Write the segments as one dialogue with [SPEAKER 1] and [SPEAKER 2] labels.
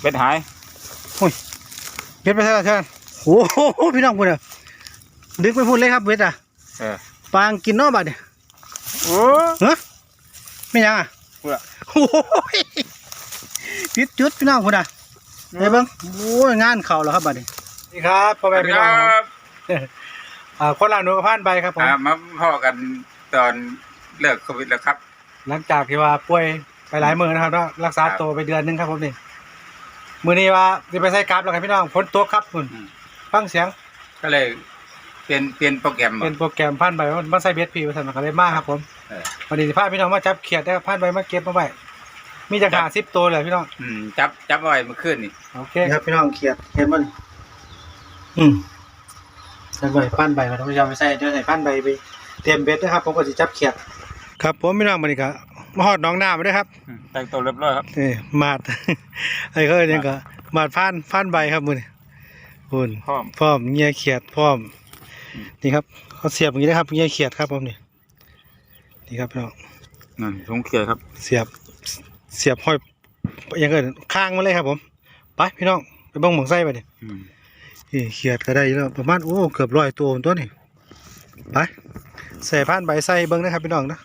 [SPEAKER 1] เบ็ดหาย
[SPEAKER 2] เบ็ดไปใช่ไหมเชิญโอ้โหพี่น้องพูดอะดึกไปพูดเลยครับเบ็ดอะ
[SPEAKER 1] เออ
[SPEAKER 2] ปางกินเนอกบัดเนี่ย
[SPEAKER 1] โอ้
[SPEAKER 2] ฮะไม่ยังอะ
[SPEAKER 1] เพื่อ
[SPEAKER 2] โอ้ยจุดจุดพี่น้องพูดอะเฮ้ยเบิ้งโอ้ยงานเข่าแล้วครับบัดนี้นี่ครับพ่อ
[SPEAKER 1] ส
[SPEAKER 2] แม่
[SPEAKER 1] วัสดี
[SPEAKER 2] พี่
[SPEAKER 1] ค
[SPEAKER 2] น้
[SPEAKER 1] รั
[SPEAKER 2] อง
[SPEAKER 1] บ
[SPEAKER 2] อ่าคนละหนูกับผ่านไปครับผม
[SPEAKER 1] อ่ามาพ่อกันตอนเลิกโควิดแล้วครับ
[SPEAKER 2] หลังจากที่ว่าป่วยไปหลายมือนะครับแล้วรักษา
[SPEAKER 1] ครับ
[SPEAKER 2] ตัวไปเดือนหนึงครับผมนี่ มือนี้ว่าจะไปใส่กราฟแล้วครับพี่น้องฝนตกครับคุณ
[SPEAKER 1] อืม
[SPEAKER 2] ฟังเสียง
[SPEAKER 1] ก็เลยเปลี่ยนเปลี่ยนโปรแกรม
[SPEAKER 2] เป็นโปรแกรมพันใบมาใส่เบสพีมาสั่นกันเลยมากครับผม
[SPEAKER 1] เออ
[SPEAKER 2] วันนี้สิพาพี่น้องมาจับเขียดได้ครับพันใบมาเก็บมาไว้มีจักหาสิบตัวเลยพี่น้อง
[SPEAKER 1] อืมจับจับเอาไว้เมื่อคืนนี่
[SPEAKER 2] โอเคครับพี่น้องเขียดเห็นมันอืมใส่ใบพันใบมาท่านผู้ชมไปใส่เดี๋ยวใส่พันใบไปเตรียมเบ็ดนะครับผมก็จะจับเขียดครับผมพี่น้องมาดีครับ มาหอดน้องหน้ามาด้วยครับ
[SPEAKER 1] อืมแต่งตัวเรียบร้อยครับ
[SPEAKER 2] นี่มาด ไอ้เขาเรียกก็มาดพันพันใบครับมือนี่คุณ
[SPEAKER 1] พร้อม
[SPEAKER 2] พร้อมเงียเขียดพร้อม
[SPEAKER 1] อืม
[SPEAKER 2] นี่ครับเขาเสียบอย่างนี้นะครับเงียเขียดครับผมนี่นี่ครับพี่น้อง
[SPEAKER 1] นั่นทงเขียครับ
[SPEAKER 2] เสียบเสียบห้อยอยังเกินข้างมาเลยครับผมไปพี่น้องไปเบ้งหมองไส้ไปดิ
[SPEAKER 1] อืม
[SPEAKER 2] นี่เขียดก็ได้อยู่แล้วประมาณโอ้เกือบร้อยตัวตัวนี่ไปใส่พันใบใส่เบิ้งนะครับพี่น้องนะ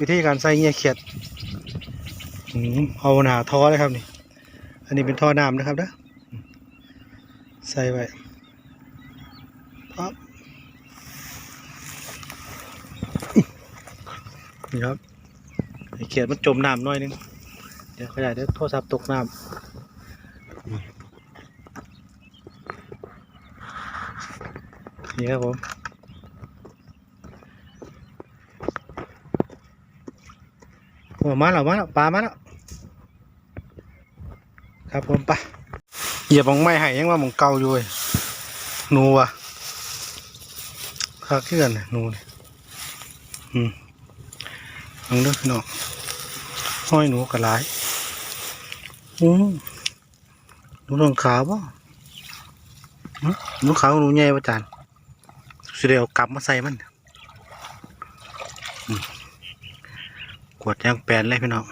[SPEAKER 2] วิธีการใส่เงียเขียดเอาหนาท้อเลยครับนี่ อันนี้เป็นท่อน้ำนะครับนะใส่ไว้ปั๊บนี่ครับเขียดมันจมน้ำหน้อยนึง เดี๋ยวขยายเดี๋ยวโทรศัพท์ตกน้ำนี่ครับผมโอ้ มาแล้วมาแล้วปลามาแล้วครับผมไปเหยียบของไม้ไห้ยังว่าหมองเก่าอยู่เว้ยหนูว่ะคักเกือนน่ะหนูนี่อืมลองด้อพี่น้องห้อยหนูกระไรอืมหนูรองขาวป่ะหนูขาวหนูใหญ่ป่ะจานสิเดียวกลับมาใส่มันอืม กวดยางแปลนเลยพี่น้อง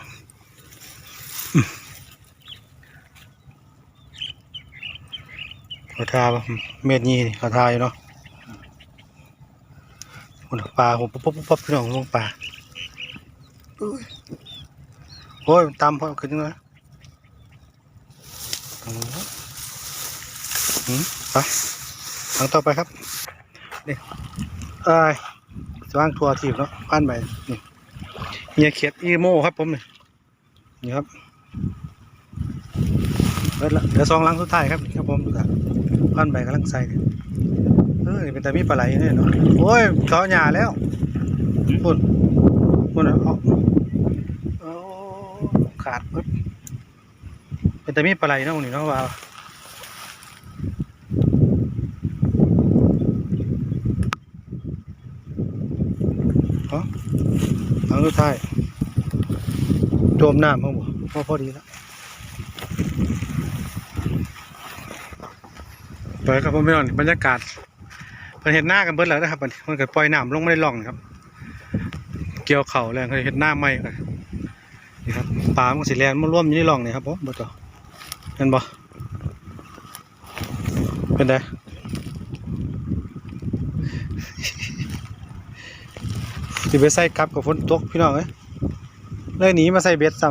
[SPEAKER 2] เขาทาบเม็ดนี้นี่เขาทาอยู่เนาะคนปลาผมปุ๊บปุ๊บปุ๊บปุ๊บพี่น้องลงปลาอุ้ยโอ้ยตามพอขึ้นมาอืมอืมไปทางต่อไปครับนี่เอ้ยจะว่างทัวร์ทีบเนาะพันไปนี่ เฮียเขียดอีโม่ครับผมนี่นี่ครับเบิดละเดี๋ยวซองลังสุดท้ายครับครับผมดูครับพันใบกำลังใส่เนี่ยเออเป็นแต่มีปลาไหลเนี่ยเนาะโอ้ยเขาหยาแล้วปุ่นปุ่นเอาโอ้ขาดปึ๊บเป็นแต่มีปลาไหลเนาะนี่เนาะว่าทาง สุดท้ายโจมน้ำเขาบอกพอพอดีแล้วไปครับผมพี่น้องบรรยากาศเพิ่นเห็นหน้ากันเบิดแล้วนะครับบันี้มันก็ปล่อยน้ำลงไม่ได้ล่องครับ เกี่ยวเข่าแรงเขาเห็นหน้าไหมกันนี่ครับปลามันสิแลนมาร่วมอยู่ในร่องนี่ครับผมบ่ต่อเห็นบ่เป็นไง สิไปใส่กลับกับฝนตกพี่น้องเอ้ยเลยหนีมาใส่เบ็ดซ้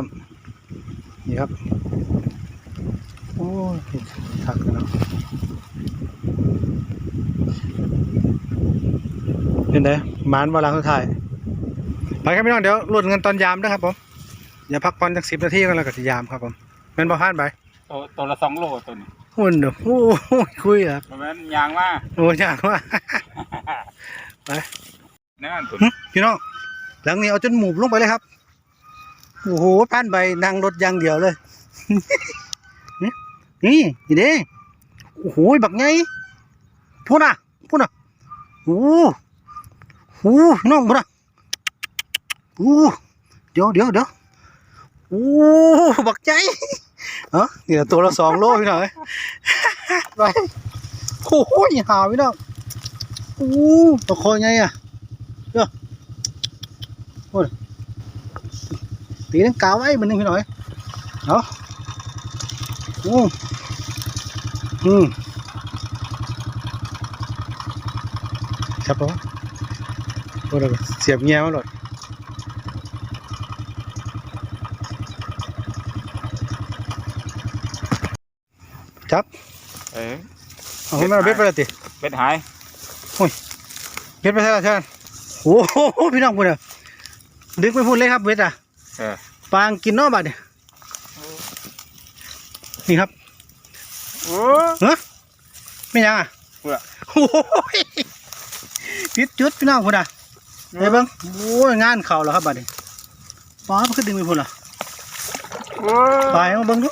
[SPEAKER 2] ำนี่ครับ โอ้ยถักแล้วเป็นไงมานบอลังสุดท้ายไปครับพี่น้องเดี๋ยวลุ้นกันตอนยามนะครับผมอย่าพักผ่อนสักสิบนาทีกันแล้วก็จะยามครับผมเป็นบอพานไป
[SPEAKER 1] ตัวตัวละสองโลตัวนี้
[SPEAKER 2] หุ่นเด้อโอ้ยคุยครับ
[SPEAKER 1] ประมาณยางว่า
[SPEAKER 2] โอ้ยยากว่าก
[SPEAKER 1] นั่นตัว
[SPEAKER 2] หึพี่น้องหลังนี้เอาจนหมูบลงไปเลยครับโอ้โหพันใบนั่งรถอยางเดียวเลย นี่นี่เด้โอ้โหบักไงพูดน่ะพูดน่ะโอ้โหพี่น้องพูดนะโอ้เดี๋ยวเดี๋ยวเดี๋ยวโอ้บักใจเออนี่แหละตัวละสองโลพี่น้องเอ้ยไปโอ้โหหาพี่น้องโอ้ตัวคอไงอะ โอ้ยตีนังกาไว้มันนึงพี่น้องเอ้ยเอาโอ้อืมครับผมโอ้เราเสียบเงี้ยมาหลดจับ
[SPEAKER 1] เอ้ย
[SPEAKER 2] เอาให้มันเอาเบ็ดไปเลยติ
[SPEAKER 1] เป็ดหาย
[SPEAKER 2] เบ็ดไปใช่ไหมใช่ไหมโอ้โหพี่น้องพูดอะ ดึกไปพูดเลยครับเบ็ดอะ
[SPEAKER 1] เออ
[SPEAKER 2] ปางกินเนอกบัดเนี่ยนี่ครับ
[SPEAKER 1] โอ้
[SPEAKER 2] เฮ้ไม่ยังอะ
[SPEAKER 1] พูดอะ
[SPEAKER 2] โอ้ยจุดจุดพี่น้องพูดอะเฮ้ยเบิ้งโอ้ยงานเข่าแล้วครับบัดนี้ป้ามันขึ้นดึงไปพูดอะ
[SPEAKER 1] โอ้
[SPEAKER 2] ไปมาเบิ้งดู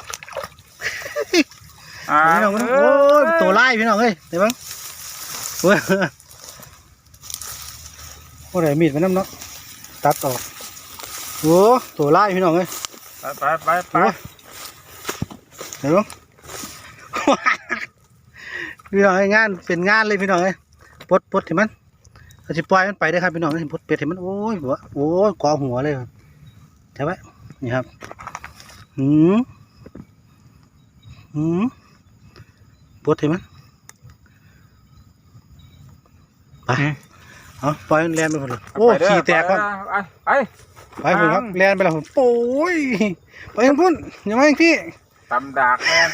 [SPEAKER 1] อ่า
[SPEAKER 2] พี่น้องเบิ่งโอ้ยตัวไล่พี่น้องเอ้ยเดี๋ยวเบิ้งโอ้ยโอ้ยมีดไปน้ำเนาะตัดออก โอ้ตัวไล่พี่น้องเอ้ย
[SPEAKER 1] ไปไปไปไป
[SPEAKER 2] โอ้ยเดี๋ยวเบิ่งพี่น้องเอ้ยงานเป็นงานเลยพี่น้องเอ้ยปลดปลดให้มันก็สิปล่อยมันไปได้อครับพี่น้องเอ้ยปลดเป็ดให้มันโอ้ยหัวโอ้ยกอหัวเลยครับใช่ไหมนี่ครับหืมหืมปลดให้มันไปเอาปล่อยมันแลนไปหมดเลยโอ้
[SPEAKER 1] ไปเด้
[SPEAKER 2] ขี่แตกครับ
[SPEAKER 1] ไป ไป
[SPEAKER 2] ไปผมครับแลนไปแล้วผมโอ้ยไปทางพุ่นอย่ามาอย่างพี่
[SPEAKER 1] ตำดากแม่น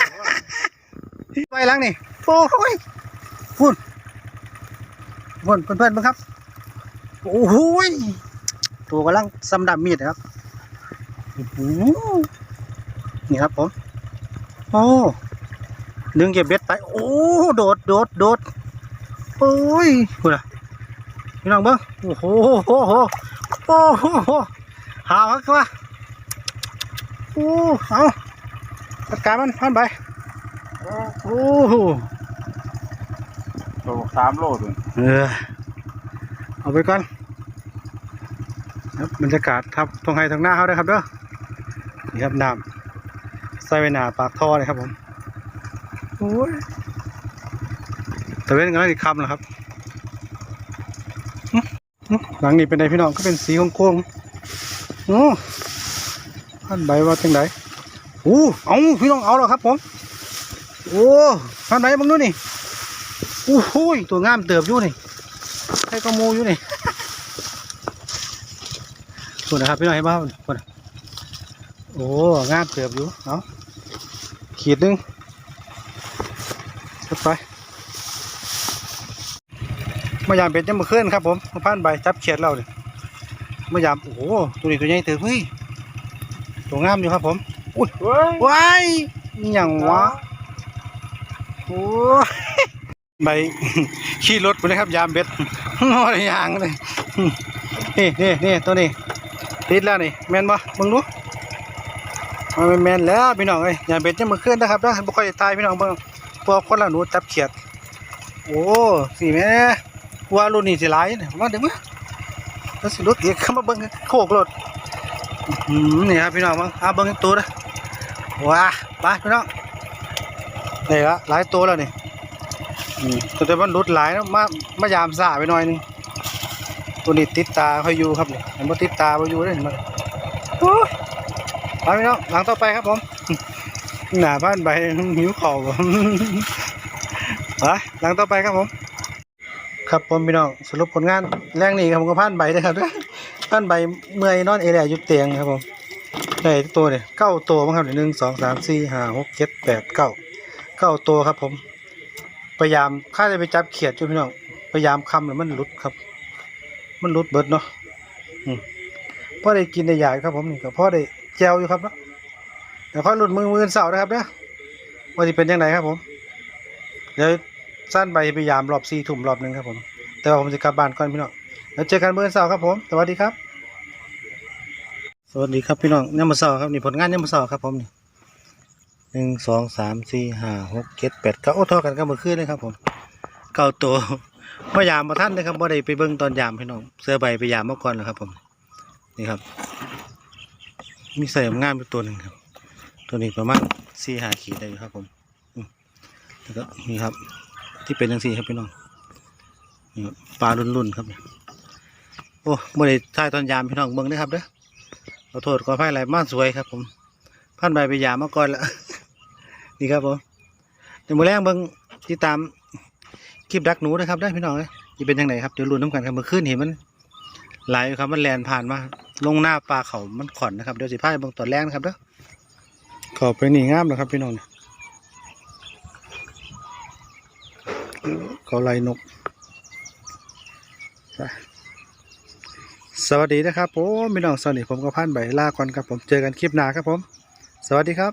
[SPEAKER 2] ไปหล้างนี่โอ้ยพุ่นพุ่นเพื่อนๆบ้างครับโอ้โหยตัวกำลังสำดับมีดนะครับโอ้โหนี่ครับผมโอ้ดึงเก็บเบ็ดไป โอ้โดดโดดโดดโอ้ยคุณอะพี่น้องเบิ้งโอ้โหโอ้โหโอ้โหโอ้โหหาวครับว่าโอ้เอาจัดการมันพันไปโอ้โห
[SPEAKER 1] โตสามโลถึง
[SPEAKER 2] เออเอาไปก่อนครับบรรยากาศครับตรงไห้ทางหน้าเขาได้อครับเด้อนี่ครับน้ำใส่ไว้หนาปากท่อเลยครับผมโอ้ยแต่เว้นกันแล้วอีกคำเหรอครับหึหึหลังนี้เป็นไงพี่น้องก็เป็นสีโค้งๆ โอ้พันใบว่าจังไดโอ้เอาพี่น้องเอาแล้วครับผมโอ้พันใบบังนู้นนี่โอ้โหยตัวงามเติบอยู่นี่ให้กระมูอยู่นี่ส่วนนะครับพี่น้องให้บ้างส่วนโอ้งามเติบอยู่เอาขีดหนึงจัดไปมายามเป็ดยังมาเคลื่อนครับผมมาพันใบจับเขียดเราเลย มายามโอ้โหตัวนี้ตัวใหญ่เติบเฮ้ยตัวงามอยู่ครับผม
[SPEAKER 1] เฮ้ย
[SPEAKER 2] ว้ายนี่อย่างวะโอ้ใบขี่รถไปเลยครับยามเบ็ดงออยางเลยนี่นี่นี่ตัวนี้ติดแล้วนี่แมนบ่มึงดูมันแมนแล้วพี่น้องเอ้ยยามเบ็ดยังมาขึ้นนะครับนะบ่ค่อยจะตายพี่น้องเบิ่งพวกคนละหนูจับเขียด โอ้สิแม่ว่ารุ่นนี้สิหลายนี่มาเดี๋ยวมาแล้วสิรถเอีกเข้ามาเบิ่งโคกรถนี่ครับพี่น้องเบิ่งอาเบิ่งตัวเด้อว้าไปพี่น้องนี่ละหลายตัวแล้วนี่ตัวแต่มันรุดหลายนะมามายามสาไปหน่อยนึงตัวนี้ติดตาคอยอยู่ครับนี่มันติดตาไปอยู่เลยมันโอ้ยไปพี่น้องหลังต่อไปครับผมหน้าบ้านใบหิวเข่าวบ่ไปหลังต่อไปครับผม ครับผมพี่น้องสรุปผลงานแรงนี้ครับผมก็ผ่านใบเด้อครับเด้อผ่านใบเมื่อยนอนเอเรียอยู่เตียงครับผมได้ตัวเนี่ยเก้าตัวมั้งครับหนึ่งสองสามสี่ห้าหกเจ็ดแปดเก้าเก้าตัวครับผมพยายามข้าจะไปจับเขียดอยู่พี่น้องพยายามคำแล้วมันหลุดครับ มันหลุดเบิดเนาะอพ่อได้กินได้อยากครับผมนี่ก็พ่อได้แจวอยู่ครับเนาะเดี๋ยวค่อยหลุดมือมือเสาร์นะครับเนาะว่าจะเป็นยังไงครับผมเดี๋ยว สั้นไปพยายามรอบสี่ถุ่มรอบหนึ่งครับผม แต่ว่าผมจะกลับบ้านก่อนพี่น้องแล้วเจอกันเมื่อเสาร์ครับผมสวัสดีครับ สวัสดีครับพี่น้องเนี่ยมาเสาร์ครับนี่ผลงานเนี่ยมาเสาร์ครับผมนี่หนึ่งสองสามสี่ห้าหกเจ็ดแปดเก้าโอ้ท่ากันก็เมื่อคืนเลยครับผมเก้าตัวพยายามมาท่านเลยครับว่าได้ไปเบิ้งตอนยามพี่น้องเสื้อใบไปยามมื่อก่อนแล้วครับผมนี่ครับ มีใส่งามไปตัวหนึ่งครับ ตัวนี้ประมาณสี่ห้าขีดได้อยู่ครับผมแล้วก็นี่ครับ ที่เป็นจังสี่ครับพี่น้องนี่ครับปลาลุ่นๆครับโอ้ไม่ได้ถ่ายตอนยามพี่น้องเบิ้งนะครับเด้อขอโทษขออภัยอะไรมากสวยครับ ผมพันใบไปยามมาก่อนละนี่ครับผมเดี๋ยวมือแรงเบิ่งติดตามคลิปดักหนูนะครับได้อพี่น้องเลยจะเป็นยังไงครับเดี๋ยวลุนน้ำกันครับเมื่อคืนเห็นมันไหลครับมันแลนผ่านมา ลงหน้าปลาเขามันขอนนะครับเดี๋ยวสิพาไปเบิ่งตอนแรกนะครับเด้อขอบไปนี่งามนะครับพี่น้อง เขาไล่นก สวัสดีนะครับผมพี่น้องสวัสดีผมก็พันใบลาก่อนครับผมเจอกันคลิปหน้าครับผม สวัสดีครับ